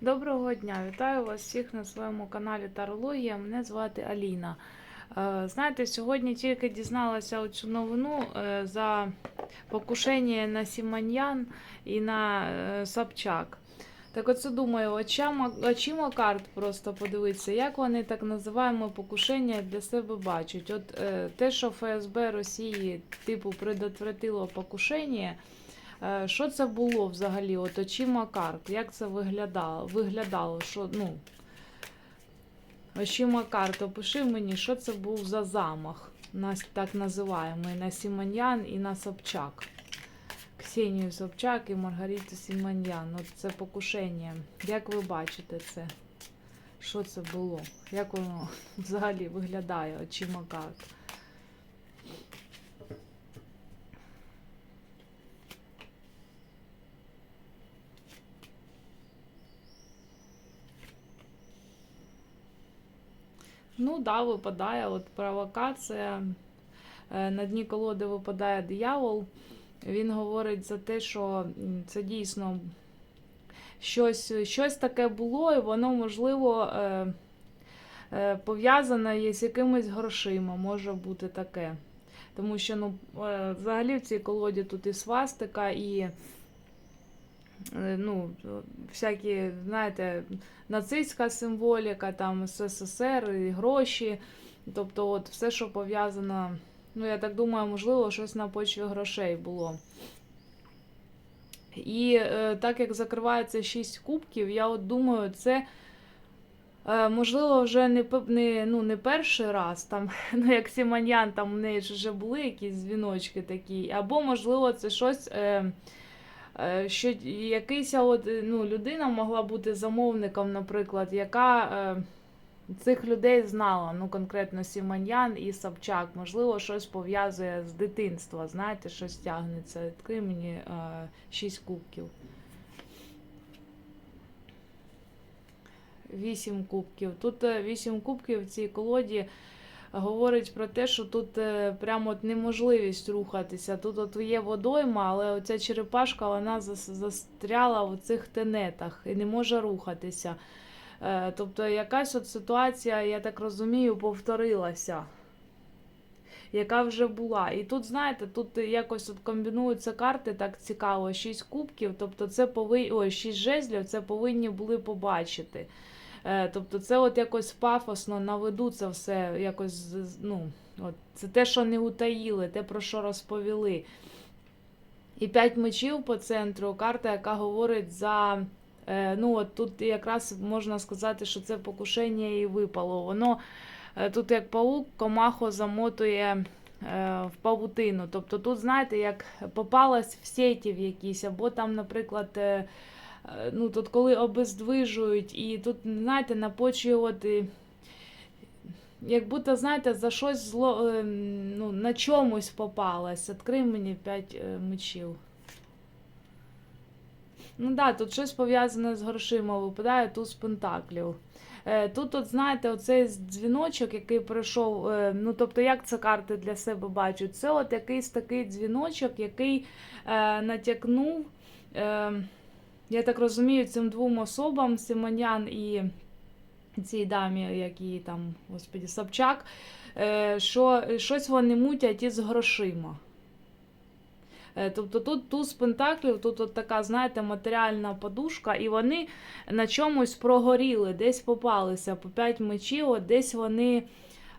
Доброго дня! Вітаю вас всіх на своєму каналі Тарологія. Мене звати Аліна. Е, Знаєте, сьогодні тільки дізналася цю новину е, за покушення на Сіманьян і на е, Собчак. Так оце думаю, очима, карт просто подивитися, як вони так називаємо покушення для себе бачать. От те, що ФСБ Росії типу предотвратило покушення. Е, Що це було взагалі? От очима карт? Як це виглядало? Виглядало, що, ну, очима карт, опиши мені, що це був за замах, нас так називаємо, на Сіманьян і на Собчак. Ксенію Собчак і Маргариту Сіманьян. От це покушення. Як ви бачите це? Що це було? Як воно взагалі виглядає очима карт? Ну, да, випадає от провокація. Е, На дні колоди випадає диявол. Він говорить за те, що це дійсно щось, щось таке було, і воно, можливо, е, е, пов'язане з якимись грошима, може бути таке. Тому що ну, взагалі в цій колоді тут і свастика, і ну, всякі, знаєте, нацистська символіка, там СССР, і гроші. Тобто, от все, що пов'язано, ну, я так думаю, можливо, щось на почві грошей було. І е, так як закривається 6 кубків, я от думаю, це. е, Можливо, вже не, не, ну, не перший раз, там, ну, як Сіманьян, там в неї вже були якісь дзвіночки такі, або, можливо, це щось, е, що якийсь от, е, ну, людина могла бути замовником, наприклад, яка е, цих людей знала, ну, конкретно Сіманьян і Собчак, можливо, щось пов'язує з дитинства, знаєте, щось тягнеться. Відкрий мені е, шість кубків. Вісім кубків. Тут е, вісім кубків в цій колоді говорить про те, що тут е, прямо от неможливість рухатися. Тут от є водойма, але оця черепашка вона застряла в цих тенетах і не може рухатися. Е, Тобто якась от ситуація, я так розумію, повторилася. Яка вже була. І тут, знаєте, тут якось от комбінуються карти так цікаво, 6 кубків, тобто це повинні, ой, 6 жезлів, це повинні були побачити. Е, Тобто це от якось пафосно на виду це все якось, ну, от, це те, що не утаїли, те, про що розповіли. І 5 мечів по центру, карта, яка говорить за. е, Ну, от тут якраз можна сказати, що це покушення і випало. Воно е, тут як паук, комахо замотує в павутину. Тобто тут, знаєте, як попалась в сеті в якісь, або там, наприклад, ну, тут коли обездвижують, і тут, знаєте, на почві от. як будто, знаєте, за щось зло, е, ну, на чомусь попалась. Відкрий мені 5 мечів. Ну да, тут щось пов'язане з грошима випадає, туз пентаклів. Е, Тут, от, знаєте, оцей дзвіночок, який прийшов, е, ну тобто, як це карти для себе бачать, це от якийсь такий дзвіночок, який е, натякнув, е, я так розумію, цим двом особам, Симонян і цій дамі, як її там, господі, Собчак, е, що щось вони мутять із грошима. Е, Тобто тут туз пентаклів, тут от така, знаєте, матеріальна подушка, і вони на чомусь прогоріли, десь попалися по 5 мечів, от десь вони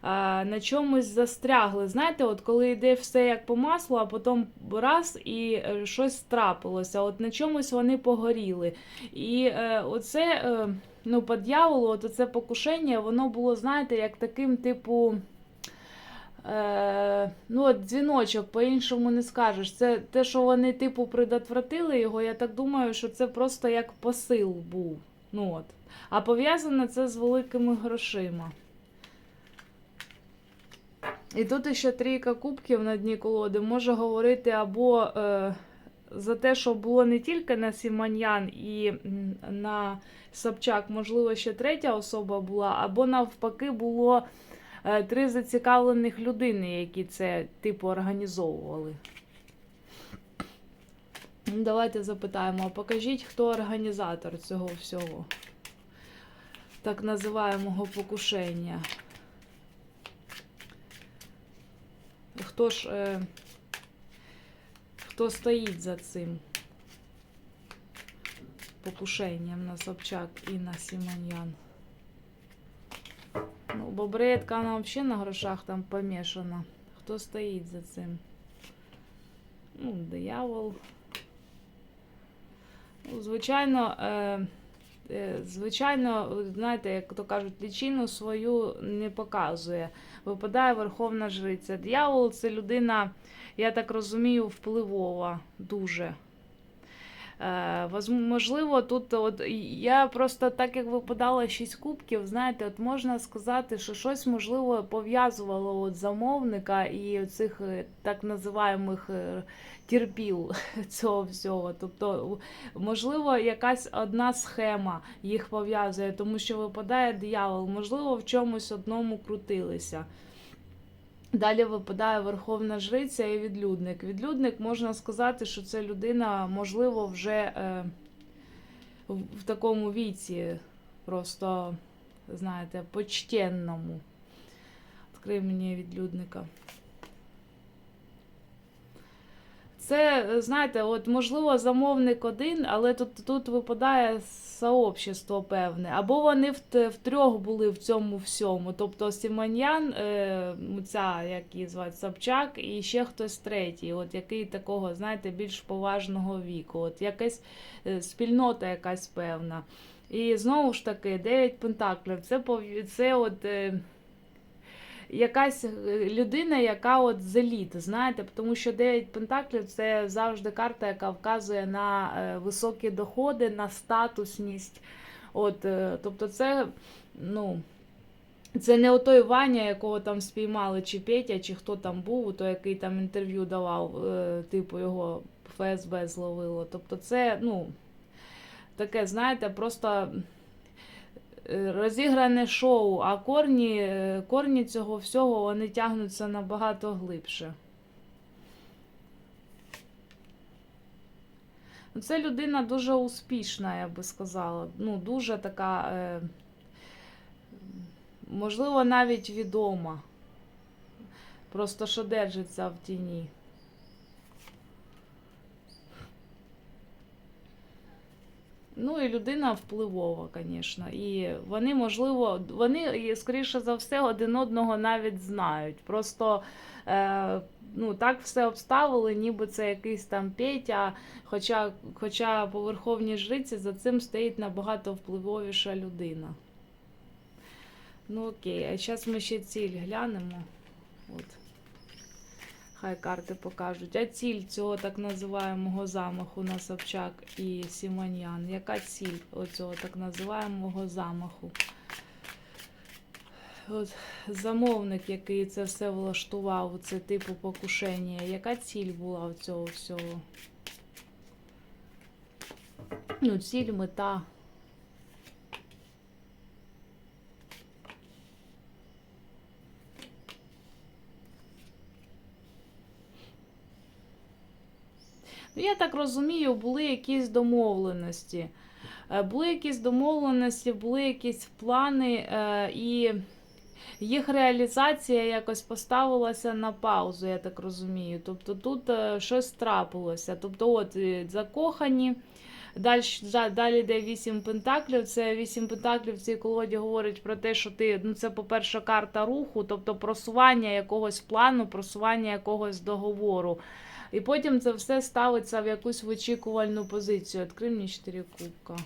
на чомусь застрягли. Знаєте, от коли йде все як по маслу, а потім раз і е, щось трапилося. От на чомусь вони погоріли. І е, оце, е, ну, по дьяволу, от оце покушення, воно було, знаєте, як таким, типу. Е, ну, от дзвіночок, по-іншому не скажеш. Це те, що вони, типу, предотвратили його, я так думаю, що це просто як посил був. Ну, от. А пов'язане це з великими грошима. І тут ще трійка кубків на дні колоди може говорити або е, за те, що було не тільки на Сіманьян і на Собчак, можливо, ще третя особа була, або навпаки було е, три зацікавлених людини, які це типу організовували. Давайте запитаємо, а покажіть, хто організатор цього всього, так називаємого покушення. Хто ж, е, хто стоїть за цим покушенням на Собчак і на Сімоньян? Ну, бо бредка, вона взагалі на грошах там помішана. Хто стоїть за цим? Ну, диявол. Ну, Звичайно, е, звичайно, знаєте, як то кажуть, лічину свою не показує. Випадає Верховна Жриця. Д'явол це людина, я так розумію, впливова дуже. Е, можливо, тут от я просто так як випадала шість кубків, знаєте, от можна сказати, що щось можливо пов'язувало от замовника і цих е, так називаємих е, терпіл цього всього. Тобто, можливо, якась одна схема їх пов'язує, тому що випадає диявол, можливо, в чомусь одному крутилися. Далі випадає Верховна Жриця і відлюдник. Відлюдник можна сказати, що це людина, можливо, вже е, в, такому віці, просто, знаєте, почтенному. Відкрий мені відлюдника. Це, знаєте, от можливо замовник один, але тут, тут випадає сообщество певне. Або вони в, втрьох були в цьому всьому. Тобто Сімоньян, е, ця, як її звати, Собчак, і ще хтось третій, от який такого, знаєте, більш поважного віку. От якась е, спільнота якась певна. І знову ж таки, 9 пентаклів. Це, це от. Е, якась е, людина, яка от з еліт, знаєте, тому що 9 пентаклів це завжди карта, яка вказує на е, високі доходи, на статусність. От, е, тобто, це, ну. Це не отой Ваня, якого там спіймали, чи Петя, чи хто там був, той, який там інтерв'ю давав, типу його ФСБ зловило. Тобто, це, ну, таке, знаєте, просто розігране шоу, а корні, е, корні цього всього вони тягнуться набагато глибше. Ну, Це людина дуже успішна, я би сказала. Ну, дуже така, е, можливо, навіть відома. Просто що держиться в тіні. Ну і людина впливова, звісно. І вони, можливо, вони, скоріше за все, один одного навіть знають. Просто е, ну, так все обставили, ніби це якийсь там Петя. Хоча, хоча по верховній жриці за цим стоїть набагато впливовіша людина. Ну окей, а зараз ми ще ціль глянемо. От. Хай карти покажуть. А ціль цього так називаємого замаху на Собчак і Сімоньян. Яка ціль оцього так називаємого замаху? От замовник, який це все влаштував, це типу покушення. Яка ціль була у цього всього? Ну, ціль, мета. Ну, я так розумію, були якісь домовленості. Е, Були якісь домовленості, були якісь плани, е, і їх реалізація якось поставилася на паузу, я так розумію. Тобто тут е, щось трапилося. Тобто, от закохані. Далі, далі йде вісім пентаклів. Це вісім пентаклів в цій колоді говорить про те, що ти, ну це, по-перше, карта руху, тобто просування якогось плану, просування якогось договору. І потім це все ставиться в якусь вичікувальну позицію. Відкрий мені 4 кубка.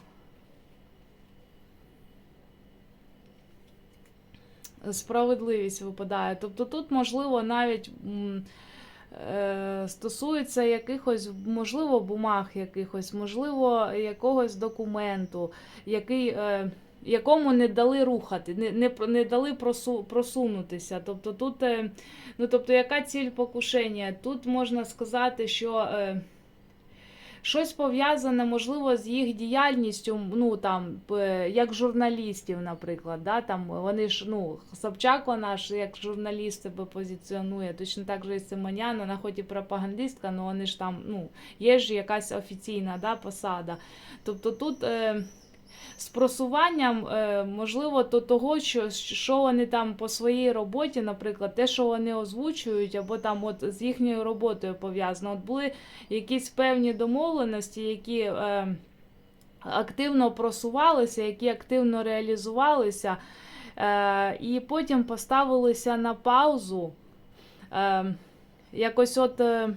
Справедливість випадає. Тобто тут, можливо, навіть е, стосується якихось, можливо, бумаг якихось, можливо, якогось документу, який. Е, якому не дали рухати, не, не, не дали просу, просунутися. Тобто тут, е, ну тобто, яка ціль покушення? Тут можна сказати, що е, Щось пов'язане, можливо, з їх діяльністю, ну там, як журналістів, наприклад. Да? Там, вони ж, ну, Собчак, вона ж як журналіст себе позиціонує, точно так же і Симонян, вона хоч і пропагандистка, але вони ж там, ну, є ж якась офіційна да, посада. Тобто тут. Е, з просуванням, е, можливо, до того, що, що вони там по своїй роботі, наприклад, те, що вони озвучують, або там от з їхньою роботою пов'язано. От були якісь певні домовленості, які е, активно просувалися, які активно реалізувалися, е, і потім поставилися на паузу. Е, якось от. Е,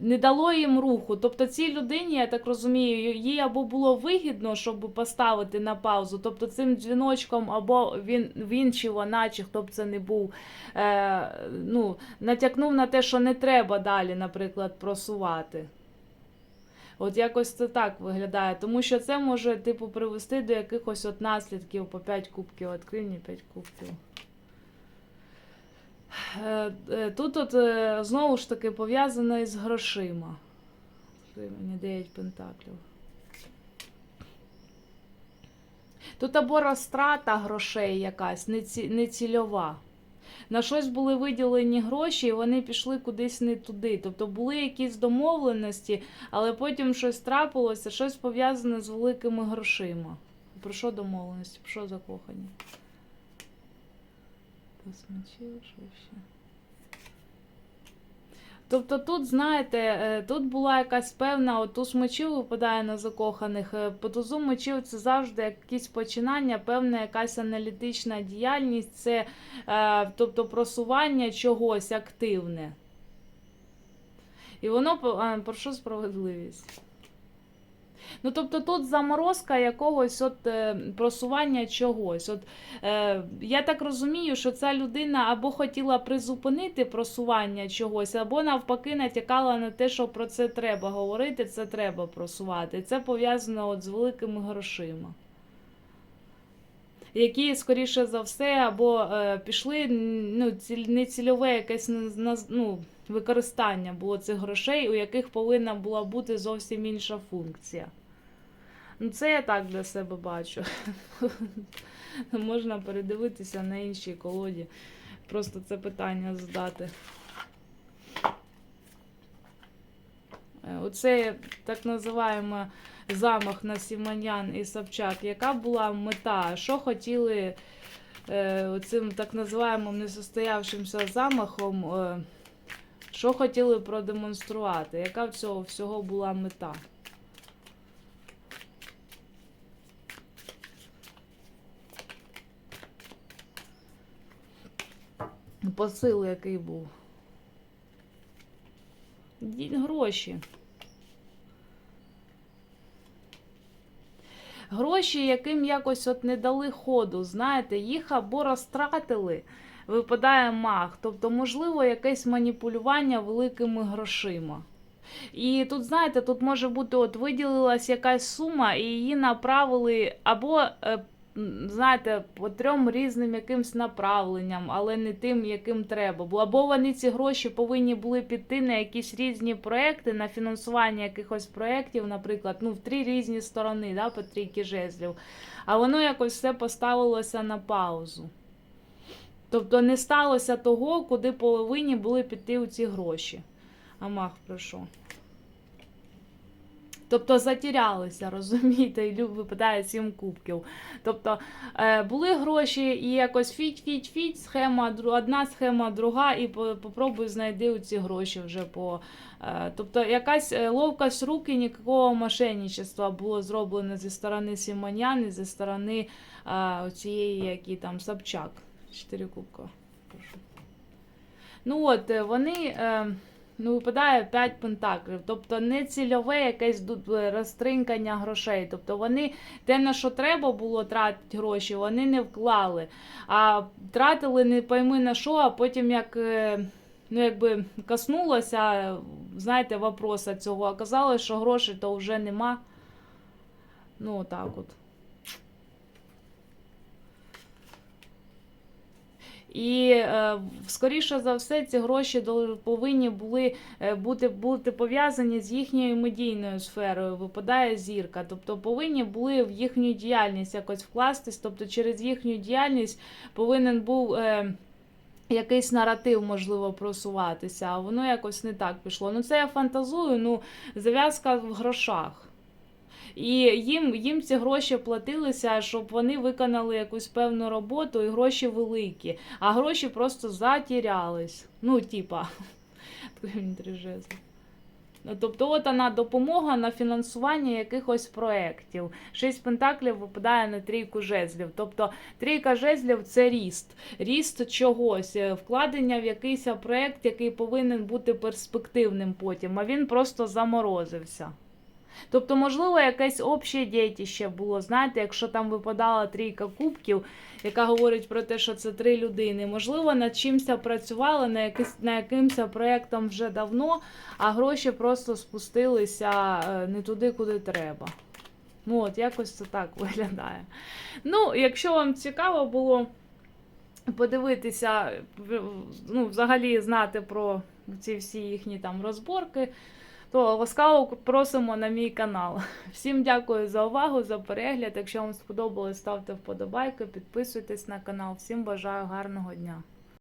не дало їм руху. Тобто цій людині, я так розумію, їй або було вигідно, щоб поставити на паузу, тобто цим дзвіночком, або він, він чи вона, чи хто б це не був, е, ну, натякнув на те, що не треба далі, наприклад, просувати. От якось це так виглядає, тому що це може, типу, привести до якихось от наслідків по 5 кубків. Відкрий мені 5 кубків. Е, е, Тут от е, знову ж таки пов'язано із грошима. Мені 9 пентаклів. Тут або розтрата грошей якась, неці- нецільова. На щось були виділені гроші, і вони пішли кудись не туди. Тобто були якісь домовленості, але потім щось трапилося, щось пов'язане з великими грошима. Про що домовленості? Про що закохані? Ще? Тобто тут, знаєте, е, тут була якась певна, от туз мечів випадає на закоханих. е, По тузу мечів це завжди якісь починання, певна якась аналітична діяльність, це е, тобто просування чогось активне. І воно по- а, про що справедливість? Ну, тобто тут заморозка якогось от е, просування чогось. От, е, я так розумію, що ця людина або хотіла призупинити просування чогось, або навпаки натякала на те, що про це треба говорити, це треба просувати. Це пов'язано от з великими грошима. Які, скоріше за все, або е, пішли ну, ціль, нецільове якесь ну, використання було цих грошей, у яких повинна була бути зовсім інша функція. Ну, це я так для себе бачу. Можна передивитися на іншій колоді. Просто це питання задати. Е, Оце так називаємо замах на Сіманян і Собчак. Яка була мета? Що хотіли е, цим так називаємим несостоявшимся замахом? Е, що хотіли продемонструвати? Яка в цього всього була мета? Посил який був? Гроші. Гроші, яким якось от не дали ходу, знаєте, їх або розтратили, випадає маг. Тобто, можливо, якесь маніпулювання великими грошима. І тут, знаєте, тут може бути, от виділилась якась сума, і її направили або, е, знаєте, по трьом різним якимсь направленням, але не тим, яким треба. було. Або вони ці гроші повинні були піти на якісь різні проекти, на фінансування якихось проєктів, наприклад, ну, в три різні сторони, да, по трійки жезлів. А воно якось все поставилося на паузу. Тобто не сталося того, куди повинні були піти у ці гроші. Амах, прошу. Тобто затірялися, розумієте, і лю- випадає сім кубків. Тобто е, були гроші і якось фіть, фіть, фіть, схема, одна схема, друга, і попробуй знайди ці гроші вже по. Е, тобто якась е, ловкость руки, ніякого мошенничества було зроблено зі сторони Сімонян і зі сторони цієї, які там Собчак. Чотири кубка. Ну от, вони. Ну, випадає 5 пентаклів, тобто не цільове якесь розтринкання грошей. Тобто вони те, на що треба було тратити гроші, вони не вклали. А тратили не пойми на що, а потім як е, ну, якби коснулося, знаєте, вопроса цього. Оказалось, що грошей то вже нема. Ну, отак от. І е, скоріше за все, ці гроші повинні були е, бути, бути пов'язані з їхньою медійною сферою. Випадає зірка. Тобто повинні були в їхню діяльність якось вкластись. Тобто через їхню діяльність повинен був. Е, Якийсь наратив можливо просуватися, а воно якось не так пішло. Ну це я фантазую. Ну зав'язка в грошах. І їм, їм ці гроші платилися, щоб вони виконали якусь певну роботу, і гроші великі, а гроші просто затірялись. Ну, типа. Ну, Тобто, от вона допомога на фінансування якихось проєктів. Шість пентаклів випадає на трійку жезлів. Тобто трійка жезлів це ріст, ріст чогось, е, вкладення в якийсь проєкт, який повинен бути перспективним потім, а він просто заморозився. Тобто, можливо, якесь обще дітище було, знаєте, якщо там випадала трійка кубків, яка говорить про те, що це три людини. Можливо, над чимось працювали, на, якийсь, на якимось проєктом вже давно, а гроші просто спустилися е, не туди, куди треба. Ну, от, якось це так виглядає. Ну, якщо вам цікаво було подивитися, ну, взагалі знати про ці всі їхні там розборки, то ласкаво просимо на мій канал. Всім дякую за увагу, за перегляд. Якщо вам сподобалось, ставте вподобайки, підписуйтесь на канал. Всім бажаю гарного дня.